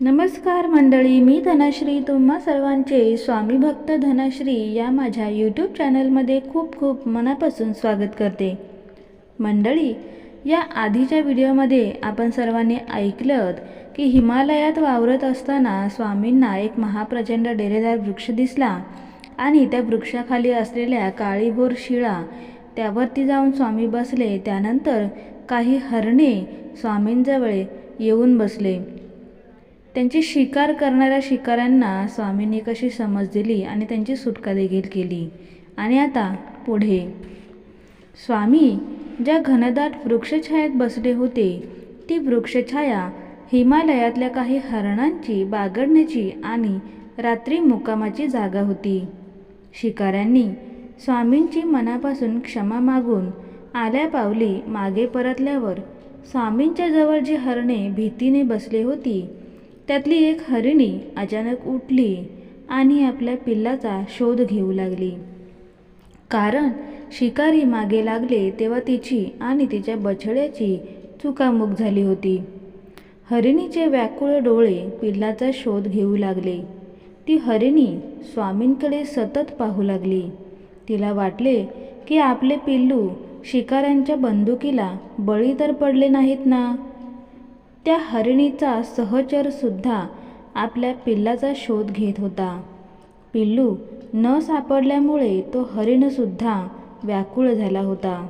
नमस्कार मंडळी मी धनश्री. तुम्हा सर्वांचे स्वामी भक्त धनश्री या माझ्या यूट्यूब चॅनलमध्ये खूप खूप मनापासून स्वागत करते. मंडळी या आधीच्या व्हिडिओमध्ये आपण सर्वांनी ऐकलं की हिमालयात वावरत असताना स्वामींना एक महाप्रचंड डेरेदार वृक्ष दिसला आणि त्या वृक्षाखाली असलेल्या काळीभोर शिळा त्यावरती जाऊन स्वामी बसले त्यानंतर काही हरणे स्वामींजवळ येऊन बसले. त्यांची शिकार करणाऱ्या शिकाऱ्यांना स्वामींनी कशी समज दिली आणि त्यांची सुटका देखील केली? आणि आता पुढे. स्वामी ज्या घनदाट वृक्षछायेत बसले होते ती वृक्षछाया हिमालयातल्या काही हरणांची बागडण्याची आणि रात्री मुक्कामाची जागा होती. शिकाऱ्यांनी स्वामींची मनापासून क्षमा मागून आल्या पावली मागे परतल्यावर स्वामींच्या जवळ जी हरणे भीतीने बसली होती त्यातली एक हरिणी अचानक उठली आणि आपल्या पिल्लाचा शोध घेऊ लागली. कारण शिकारी मागे लागले तेव्हा तिची आणि तिच्या बछड्याची चुकामुक झाली होती. हरिणीचे व्याकुळ डोळे पिल्लाचा शोध घेऊ लागले. ती हरिणी स्वामींकडे सतत पाहू लागली. तिला वाटले की आपले पिल्लू शिकाऱ्यांच्या बंदुकीला बळी तर पडले नाहीत ना? त्या हरिणीचा सहचर सुद्धा आपल्या पिल्लाचा शोध घेत होता. पिल्लू न सापडल्यामुळे तो हरिणसुद्धा व्याकुळ झाला होता.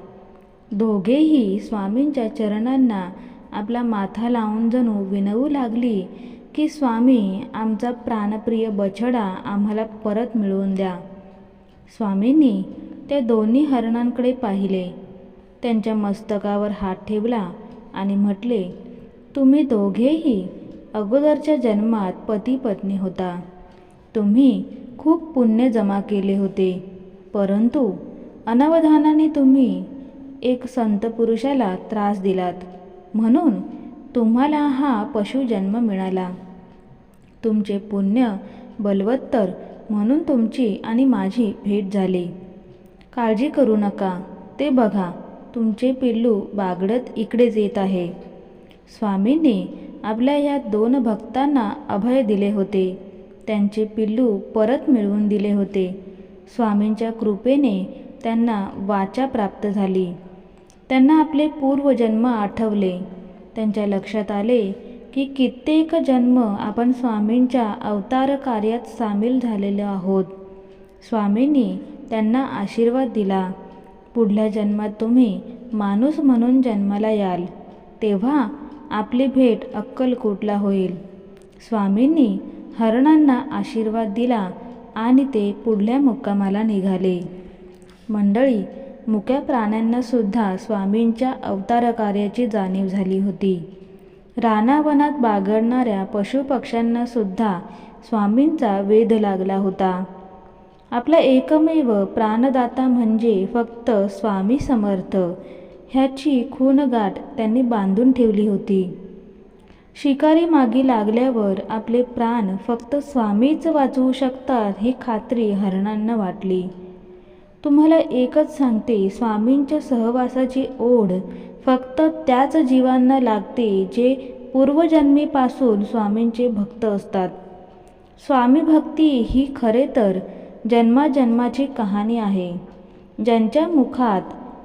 दोघेही स्वामींच्या चरणांना आपला माथा लावून जणू विनवू लागली की स्वामी आमचा प्राणप्रिय बछडा आम्हाला परत मिळवून द्या. स्वामींनी त्या दोन्ही हरणांकडे पाहिले. त्यांच्या मस्तकावर हात ठेवला आणि म्हटले तुम्ही दोघेही अगोदरच्या जन्मात पती पत्नी होता. तुम्ही खूप पुण्य जमा केले होते. परंतु अनावधानाने तुम्ही एक संत पुरुषाला त्रास दिलात. म्हणून तुम्हाला हा पशुजन्म मिळाला. तुमचे पुण्य बलवत्तर म्हणून तुमची आणि माझी भेट झाली. काळजी करू नका. ते बघा तुमचे पिल्लू बागडत इकडेच येत आहे. स्वामींनी आपल्या या दोन भक्तांना अभय दिले होते. त्यांचे पिल्लू परत मिळवून दिले होते. स्वामींच्या कृपेने त्यांना वाचा प्राप्त झाली. त्यांना आपले पूर्वजन्म आठवले. त्यांच्या लक्षात आले की कित्येक जन्म आपण स्वामींच्या अवतार कार्यात सामील झालेलो आहोत. स्वामींनी त्यांना आशीर्वाद दिला. पुढल्या जन्मात तुम्ही माणूस म्हणून जन्माला याल. तेव्हा आपली भेट अक्कलकोटला होईल. स्वामींनी हरणांना आशीर्वाद दिला आणि ते पुढल्या मुक्कामाला निघाले. मंडळी मुक्या प्राण्यांनासुद्धा स्वामींच्या अवतार कार्याची जाणीव झाली होती. रानावनात बागडणाऱ्या पशुपक्ष्यांनासुद्धा स्वामींचा वेध लागला होता. आपला एकमेव प्राणदाता म्हणजे फक्त स्वामी समर्थ. ह्याची खूनगाठ त्यांनी बांधून ठेवली होती. शिकारी मागी लागल्यावर आपले प्राण फक्त स्वामीच वाचवू शकतात ही खात्री हरणांना वाटली. तुम्हाला एकच सांगते स्वामींच्या सहवासाची ओढ फक्त त्याच जीवांना लागते जे पूर्वजन्मीपासून स्वामींचे भक्त असतात. स्वामी भक्ती ही खरे तर जन्माजन्माची कहाणी आहे. ज्यांच्या मुखात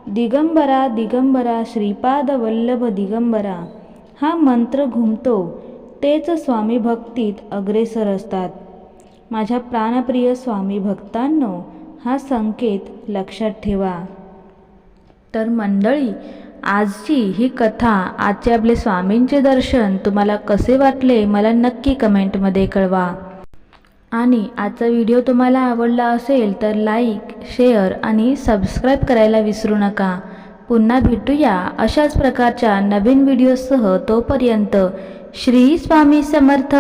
दिगंबरा दिगंबरा श्रीपाद वल्लभ दिगंबरा हा मंत्र घुमतो तेच स्वामी भक्तीत अग्रेसर असतात. माझ्या प्राणप्रिय स्वामी भक्तांनो हा संकेत लक्षात ठेवा. तर मंडळी आजची ही कथा आजचे आपले स्वामींचे दर्शन तुम्हाला कसे वाटले मला नक्की कमेंटमध्ये कळवा. आणि आजचा व्हिडिओ तुम्हाला आवडला असेल तर लाईक शेअर आणि सबस्क्राईब करायला विसरू नका. पुन्हा भेटूया अशाच प्रकारच्या नवीन व्हिडिओसह तोपर्यंत श्री स्वामी समर्थ.